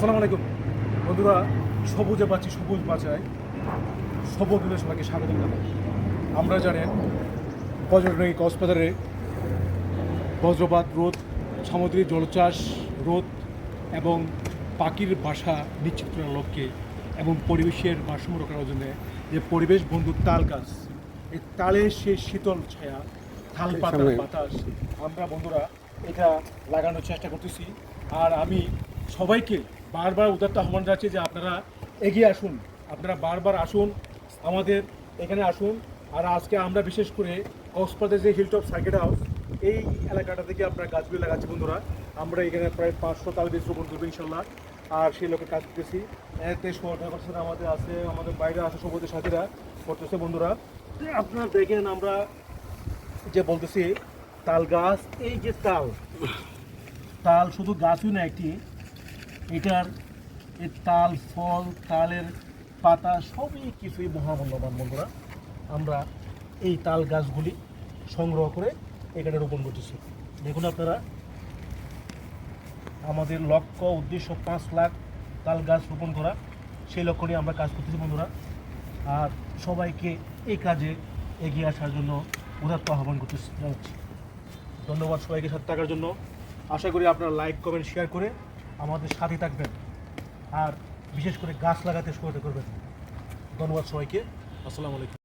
আসসালামু আলাইকুম। বন্ধুরা সবুজে বাঁচি সবুজ বাঁচায় সবুজ দিনে সবাইকে স্বাগত জানাই। আমরা জানেন পর্যটনিক কক্সবাজারে বজ্রপাত রোধ সামুদ্রিক জলচাষ রোধ এবং পাখির বাসা নিশ্চিত করার লক্ষ্যে এবং পরিবেশের ভারসাম্য রক্ষার জন্য যে পরিবেশ বন্ধু তাল গাছ এই তালের সে শীতল ছায়া তাল পাতার বাতাস আমরা বন্ধুরা এটা লাগানোর চেষ্টা করতেছি। আর আমি সবাইকে বারবার উদাত্ত আহ্বান যাচ্ছি যে আপনারা এগিয়ে আসুন, আপনারা বারবার আসুন, আমাদের এখানে আসুন। আর আজকে আমরা বিশেষ করে কক্সবাজার যে হিলটপ সার্কিট হাউস এই এলাকাটা থেকে আমরা গাছগুলো লাগাচ্ছি বন্ধুরা। আমরা এখানে প্রায় পাঁচশো তাল বীজ রোপণ করব ইনশাল্লাহ। আর সেই লোকের কাজ করতেছি। আমাদের আছে, আমাদের বাইরে আছে সবুজের সাথীরা করতেছে বন্ধুরা। আপনারা দেখেন আমরা যে বলতেছি, তাল গাছ, এই যে তাল তাল শুধু গাছই না, একটি এটার এই তাল, ফল, তালের পাতা সবই কিছুই মহামূল্যবান বন্ধুরা। আমরা এই তাল গাছগুলি সংগ্রহ করে এখানে রোপণ করতেছি। দেখুন আপনারা, আমাদের লক্ষ্য, উদ্দেশ্য পাঁচ লাখ তাল গাছ রোপণ করা, সেই লক্ষ্য নিয়ে আমরা কাজ করতেছি বন্ধুরা। আর সবাইকে এই কাজে এগিয়ে আসার জন্য উদাত্ত আহ্বান করতে জানাচ্ছি। ধন্যবাদ সবাইকে সাথে থাকার জন্য। আশা করি আপনারা লাইক কমেন্ট শেয়ার করে আমাদের সাথে থাকবেন। আর বিশেষ করে গাছ লাগাতে সহায়তা করবেন। ধন্যবাদ সবাইকে। আসসালামু আলাইকুম।